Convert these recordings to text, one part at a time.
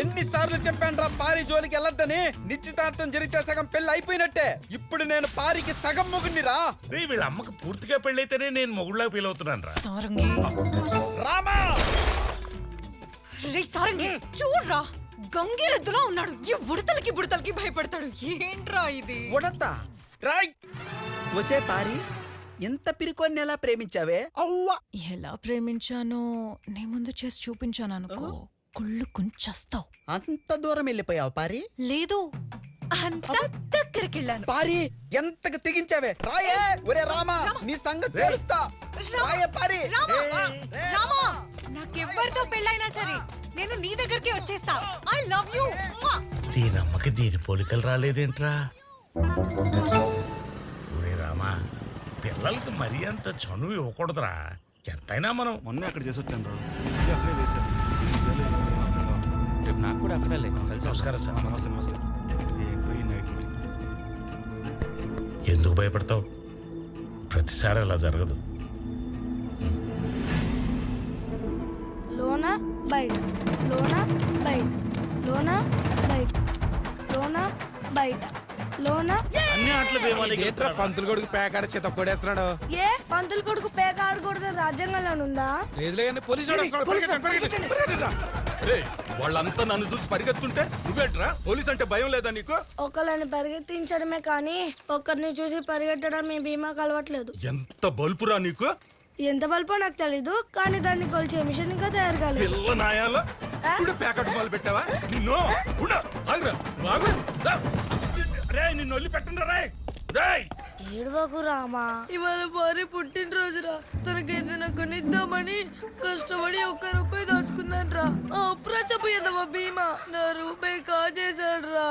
ఎన్నిసార్లు చెప్పాను రా పారి జోలికి వెళ్ళొద్దని? నిశ్చితార్థం జరిగితే సగం పెళ్ళి అయిపోయినట్టే. ఇప్పుడు నేను పారికి సగం ముగుండిరా రే వీళ్ళ అమ్మకి పూర్తిగా పెళ్ళైతేనే నేను మొగుళ్ళగా ఫీల్ అవుతున్నాను రా సారంగి. రామా! రే సారంగి చూడ్రా. గంగిరెద్దులా ఉన్నాడు. ఈ ఉడతలకి బుడతలకి భయపడతాడు. ఏంట్రా ఇది? ఉడతా. రాయ్! ఒసే పారి ఎంత పిరికొన్ని ఎలా ప్రేమించావే? అవ్వా ఎలా ప్రేమించానో నీ ముందు చేసి చూపించాను అనుకో కుళ్ళు కుంచేస్తావు. అంత దూరం వెళ్ళిపోయావు పారి. లేదు. అంత దగ్గరికి వెళ్ళాను పారి ఎంతకు తెగించావే? రాయే. ఒరే రామా నీ సంగతి తెలుస్తా. రాయే పారి. రామా! నాకెవ్వరితో పెళ్ళైనా సరే నేను నీ దగ్గరికి వచ్చేస్తా. ఐ లవ్ యూ దీని అమ్మకి దీని పోలికలు రాలేదేంట్రా? ఒరే రామా పిల్లలకి మరీ అంత చనువు ఇవ్వకూడదురా. ఎంతైనా మనం మొన్న అక్కడ చేసి వచ్చాను అక్కడే ఇది రేపు నాకు కూడా అక్కడే కలిసి నమస్కారం సార్. నమస్తే నమస్తే. ఎందుకు భయపడతావు? ప్రతిసారి అలా జరగదు. లోన బయట. లోన బయట. లోన బయట. లోన బయట. లోన అన్ని ఆటలు ఏంట్రా పంతులు కొడుకు పేకాడ చేత కొడేస్తున్నాడు? ఏ పంతులు కొడుకు రాజ్యాంగంలో ఉందా లేదులే కానీ పోలీసు వాళ్ళంతా నన్ను చూసి పరిగెత్తుంటే నువ్వేట్రా? పోలీస్ అంటే భయం లేదా నీకు? ఒకళ్ళని పరిగెత్తించడమే కానీ ఒకరిని చూసి పరిగెట్టడం మీ బీమాకు అలవట్లేదు. ఎంత బల్పురా నీకు? ఎంత బల్పో నాకు తెలీదు కానీ దాన్ని కొలిచే మిషన్ ఇంకా తయారు కాలేదు. పిల్ల నాయాల? ఇప్పుడు ప్యాకెట్ మొదలు పెట్టావా? నిన్ను? ఉండు, ఆగురా, ఆగు. రా. నిన్ను వదిలి పెట్టండి రే ఏడవకు రామా. ఇవాళ భార్య పుట్టినరోజురా. తనకి ఏదైనా కొనిద్దామని కష్టపడి ఒక్క రూపాయి దాచుకున్నాను రా అప్పురా చెప్పేదమ్మా భీమా? నా రూపాయి కాజేశాడు రా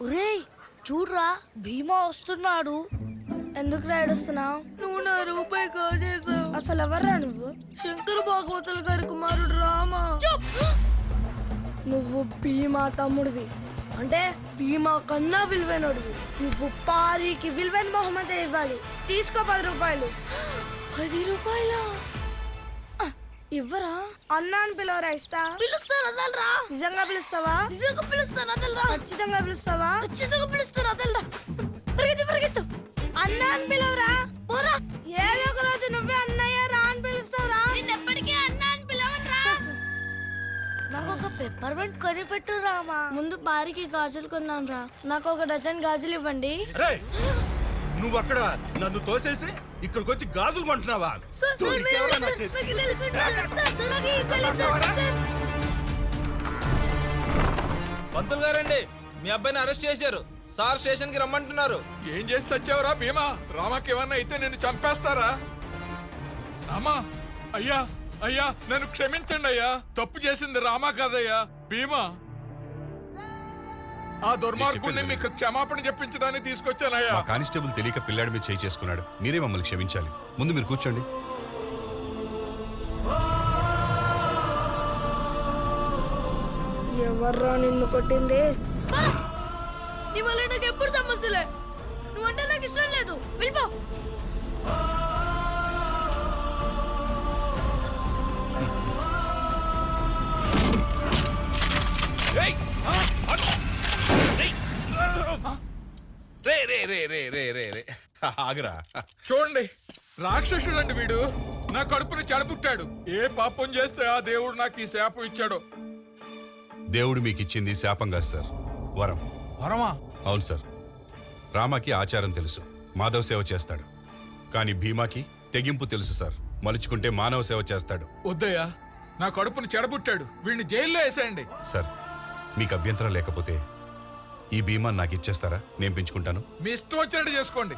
ఒరేయ్ చూడరా భీమా వస్తున్నాడు. ఎందుకు ఏడుస్తున్నావు? నువ్వు నా రూపాయి కాజేశావు. అసలు ఎవర్రా నువ్వు? శంకర భాగవతుల గారి కుమారుడు రామా. నువ్వు భీమా తమ్ముడివి. అంటే భీమా కన్నా విలువైనడివి నువ్వు పారికి విలువైన బహుమతి ఇవ్వాలి. తీసుకో పది రూపాయలు. పది రూపాయల? ఇవ్వరా? అన్నా అని పిలవరా ఇస్తా? పిలుస్తాను వదలరా నిజంగా పిలుస్తావా? నిజంగా పిలుస్తాను వదలరా ఖచ్చితంగా పిలుస్తావా? ఖచ్చితంగా పిలుస్తాను వదలరా పరిగెత్తు పరిగెత్తు. అన్నా అని పిలవరా? పోరా. ఏదో పెప్పర్మెంట్ కొని పెట్టు రామా. ముందు పారికి గాజులు కొన్నాం రా. నాకు ఒక డజన్ గాజులు ఇవ్వండి. నువ్వు అక్కడ నన్ను తోసేసి ఇక్కడికి వచ్చి గాజులు కొంటున్నావా? పంతులు గారండి మీ అబ్బాయిని అరెస్ట్ చేశారు. సార్ స్టేషన్కి రమ్మంటున్నారు. ఏం చేసి చచ్చావురా భీమా? రామాకి ఏమన్నా అయితే నేను చంపేస్తారా? రామా అయ్యా. అయ్యా నన్ను క్షమించండి అయ్యా. తప్పు చేసింది రామా కాదయ్యా. భీమా. ఆ దుర్మార్గుడిని మీకు క్షమాపణ చెప్పించడానికి తీసుకొచ్చానయ్యా మా కానిస్టేబుల్ తెలియక పిల్లాడి మీద చేయి చేసుకున్నాడు. మీరే మమ్మల్ని క్షమించాలి. ముందు మీరు కూర్చోండి. ఎవర్రా నిన్ను కొట్టింది? నీ వల్ల నాకు ఎప్పుడు సమస్యలే నువ్వంటే నాకు ఇష్టం లేదు. వెళ్ళిపో. రే రే రే రే. ఆగరా. చూడండి రాక్షసుడండి వీడు నా కడుపుని చెడబుట్టాడు ఏ పాపం చేస్తే ఆ దేవుడు నాకు ఈ శాపం ఇచ్చాడో? దేవుడు మీకు ఇచ్చింది శాపం కాదు సార్. వరం. వరమా? అవును సార్. రామాకి ఆచారం తెలుసు. మాధవ సేవ చేస్తాడు. కానీ భీమాకి తెగింపు తెలుసు సార్. మలుచుకుంటే మానవ సేవ చేస్తాడు. వద్దయ్యా నా కడుపుని చెడబుట్టాడు వీడిని జైల్లో వేసేయండి. సార్ మీకు అభ్యంతరం లేకపోతే ఈ భీమా నాకు ఇచ్చేస్తారా? నేను పెంచుకుంటాను. మీ ఇష్టం వచ్చినట్టు చేసుకోండి.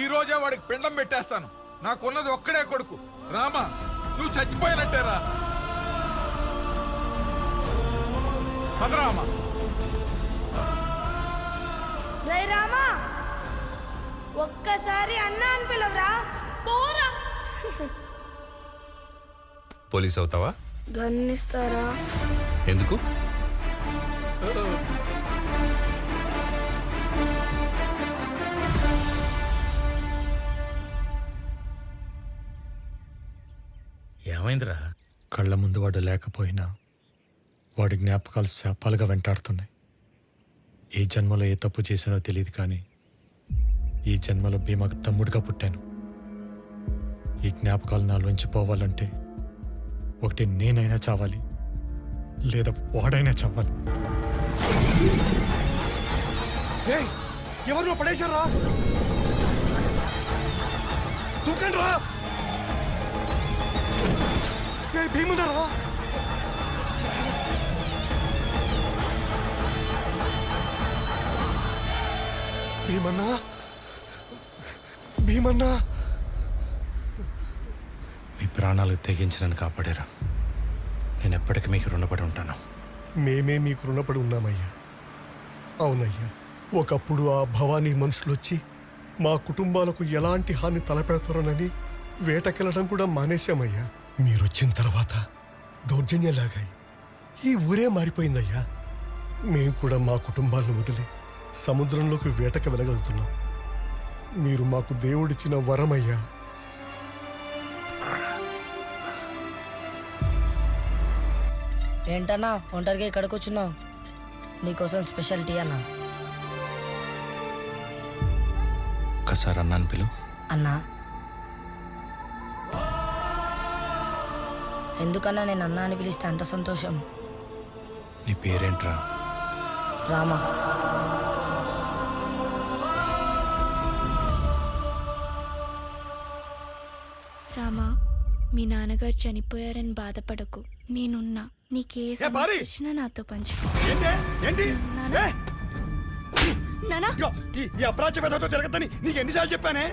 ఈ రోజే వాడికి పిండం పెట్టేస్తాను. నాకున్నది ఒక్కడే కొడుకు. రామా నువ్వు చచ్చిపోయినట్టేరా పదరామా రే రామా ఒక్కసారి అన్నా అని పిలవరా? పోరా. పోలీస్ అవుతావా? గన్నిస్తారా? ఎందుకు? ఏమైందిరా కళ్ళ ముందు వాడు లేకపోయినా వాడి జ్ఞాపకాలు శాపాలుగా వెంటాడుతున్నాయి. ఈ జన్మలో ఏ తప్పు చేశానో తెలియదు కానీ ఈ జన్మలో భీమాకు తమ్ముడిగా పుట్టాను. ఈ జ్ఞాపకాలు నాలోంచి పోవాలంటే ఒకటి నేనైనా చావాలి లేదా వాడైనా చావాలి. ఎవరు పడేశారా? రా భీమున్నారా భీమన్నా భీమన్నా మీ ప్రాణాలు తెగించి నన్ను కాపాడారా. నేను ఎప్పటికీ మీకు రుణపడి ఉంటాను. మేమే మీకు రుణపడి ఉన్నామయ్యా. అవునయ్యా. ఒకప్పుడు ఆ భవానీ మనుషులు వచ్చి మా కుటుంబాలకు ఎలాంటి హాని తలపెడతారోనని వేటకెళ్ళడం కూడా మానేశామయ్యా. మీరొచ్చిన తర్వాత దౌర్జన్యంలాగాయి. ఈ ఊరే మారిపోయిందయ్యా. మేం కూడా మా కుటుంబాలను వదిలి సముద్రంలోకి వేటకి వెళ్ళగలుగుతున్నాం. మీరు మాకు దేవుడిచ్చిన వరమయ్యా. ఏంటన్నా ఒంటరిగా ఇక్కడికి వచ్చినావు నీకోసం స్పెషల్ టీ అన్నా. ఒకసారి అన్నాను పిలు అన్నా. ఎందుకన్నా నేను అన్నా అని పిలిస్తే అంత సంతోషం? నీ పేరేంట్రా? రామా. రామా మీ నాన్నగారు చనిపోయారని బాధపడకు. నేనున్నా. నీకే! సమస్య వచ్చినా నాతో పంచుకో. నానా ఈ అప్రాచ్య తిరగద్దని నీకు ఎన్నిసార్లు చెప్పానే?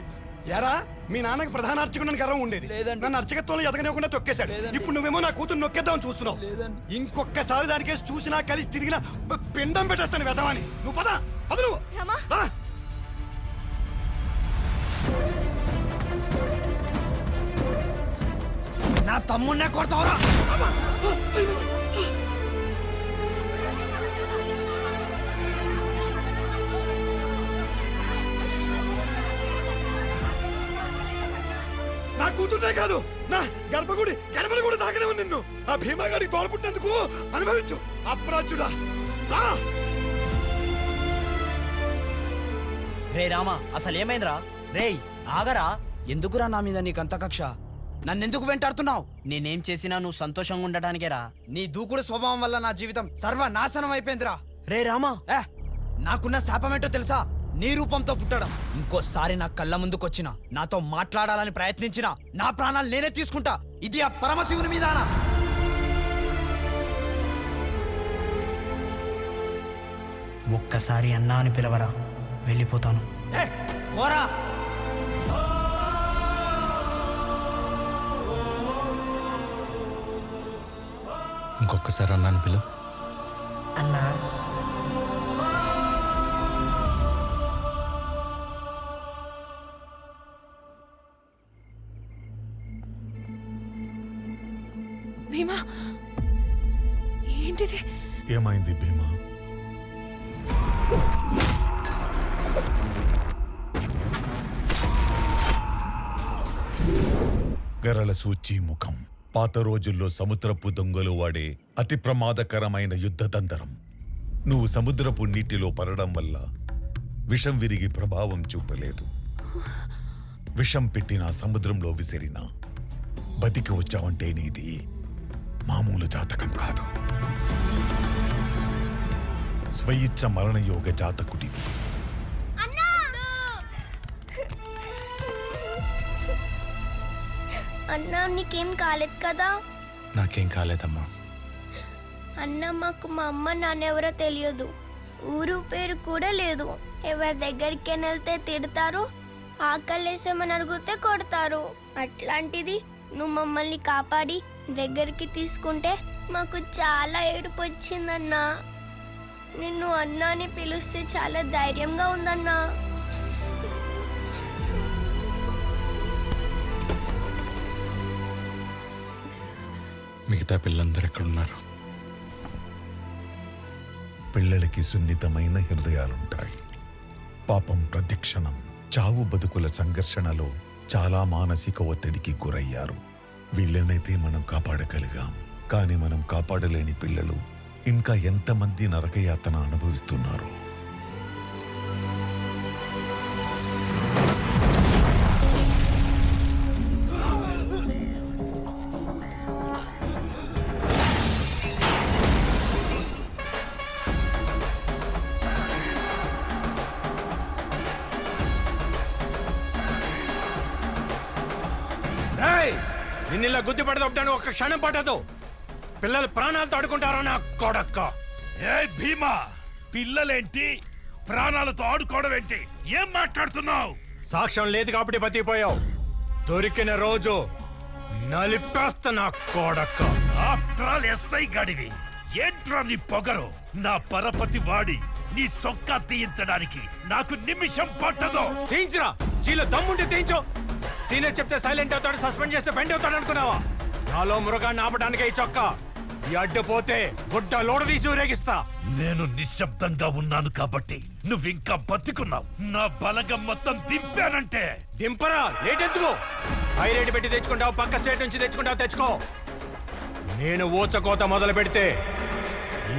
యారా మీ నాన్నకి ప్రధాన అర్చకుడు గర్వం ఉండేది. నన్ను అర్చకత్వంలో ఎదగనివ్వకుండా తొక్కేశాడు. ఇప్పుడు నువ్వేమో నా కూతురు నొక్కేద్దామని చూస్తున్నావు. ఇంకొకసారి దానికేసి చూసినా కలిసి తిరిగినా పిండం పెట్టేస్తాను వెదవాని నువ్వు పద పద నువ్వు. నా తమ్ముడినే కొడతావురా. నా కూతురునే కాదు. నా గర్భగుడి గడపలు కూడా తాకనేవు నిన్ను. ఆ భీమాగాడి తోడపుట్టినందుకు అనుభవించు. అప్రాచుడా రా. రే రామా అసలు ఏమైందిరా? రేయ్ ఆగరా. ఎందుకురా నా మీద నీకంత కక్ష? నన్నెందుకు వెంటాడుతున్నావు? నేనేం చేసినా నువ్వు సంతోషంగా ఉండడానికేరా. నీ దూకుడు స్వభావం వల్ల నా జీవితం సర్వనాశనం అయిపోయిందిరా. రే రామా. ఏ నాకున్న శాపమేంటో తెలుసా? నీ రూపంతో పుట్టడం. ఇంకోసారి నా కళ్ళ ముందుకొచ్చిన నాతో మాట్లాడాలని ప్రయత్నించిన నా ప్రాణాలు నేనే తీసుకుంటా. ఇది ఆ పరమశివుని మీదానా ఒక్కసారి అన్నా అని పిలవరా వెళ్ళిపోతాను. ఓరా ఇంకొకసారి అన్నాను పిలు. అన్నా గరల సూచి ముఖం. పాత రోజుల్లో సముద్రపు దొంగలు వాడే అతి ప్రమాదకరమైన యుద్ధతంత్రం. నువ్వు సముద్రపు నీటిలో పడడం వల్ల విషం విరిగి ప్రభావం చూపలేదు. విషం పెట్టిన సముద్రంలో విసిరిన బతికి వచ్చావంటే నీది మామూలు జాతకం కాదు. స్వయిచ్ఛ మరణయోగ జాతకుడివి. అన్నా నీకేం కాలేదు కదా? నాకేం కాలేదమ్మా. అన్న మాకు మా అమ్మ నాన్న ఎవరో తెలియదు. ఊరు పేరు కూడా లేదు. ఎవరి దగ్గరికి వెళ్తే తిడతారు ఆకలేసామని అడిగితే కొడతారు. అట్లాంటిది నువ్వు మమ్మల్ని కాపాడి దగ్గరికి తీసుకుంటే మాకు చాలా ఏడుపు వచ్చిందన్నా. నిన్ను అన్నా అని పిలిస్తే చాలా ధైర్యంగా ఉందన్నా. మిగతా పిల్లలందరూ ఎక్కడున్నారు? పిల్లలకి సున్నితమైన హృదయాలుంటాయి. పాపం ప్రతిక్షణం చావు బతుకుల సంఘర్షణలో చాలా మానసిక ఒత్తిడికి గురయ్యారు. వీళ్ళనైతే మనం కాపాడగలిగాం. కానీ మనం కాపాడలేని పిల్లలు ఇంకా ఎంతమంది నరకయాతన అనుభవిస్తున్నారు? నిన్నిలా గుద్ది పడదొప్పాను ఒక క్షణం పట్టదు. పిల్లలు ప్రాణాలతో ఆడుకుంటారా నా కొడక్క? ఏ భీమా పిల్లలేంటి? ప్రాణాలతో ఆడుకోవడం ఏంటి? ఏం మాట్లాడుతున్నావు? సాక్ష్యం లేదు కాబట్టి బతికిపోయావు. దొరికిన రోజు నలిపేస్తా నా కొడక్క. ఆఫ్టర్ ఆల్ ఎస్ఐ గడివి ఏంట్రా నీ పొగరు? నా పరపతి వాడి నీ చొక్కా తీయించడానికి నాకు నిమిషం పట్టదు. తీయించురా. చీలో దమ్ముంటే తీయించు. సీనియర్ చెప్తే సైలెంట్ అవుతాడు సస్పెండ్ చేస్తే బెండ్ అవుతాడు అనుకున్నావా? నాలో మృగాన్ని ఆపడానికే ఈ చొక్కా. ఈ అడ్డు పోతే గుడ్డ లోడ తీసి ఊరేగిస్తా. నేను నిశ్శబ్దంగా ఉన్నాను కాబట్టి నువ్వింకా బతికున్నావు. నా బలగం మొత్తం దింపానంటే. దింపరా లేటెందుకు? హై రేటు పెట్టి తెచ్చుకుంటావు పక్క స్టేట్ నుంచి తెచ్చుకుంటావు తెచ్చుకో. నేను ఊచకోత మొదలు పెడితే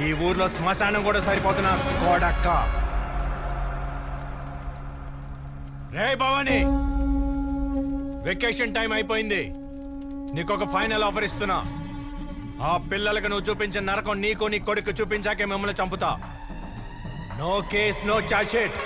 ఈ ఊర్లో శ్మశానం కూడా సరిపోతున్నా కోడక్క. రే భవాని! వెకేషన్ టైం అయిపోయింది. నీకు ఒక ఫైనల్ ఆఫర్ ఇస్తున్నా. ఆ పిల్లలకు నువ్వు చూపించిన నరకం నీకు నీ కొడుకు చూపించాకే మిమ్మల్ని చంపుతా. No case no chargesheet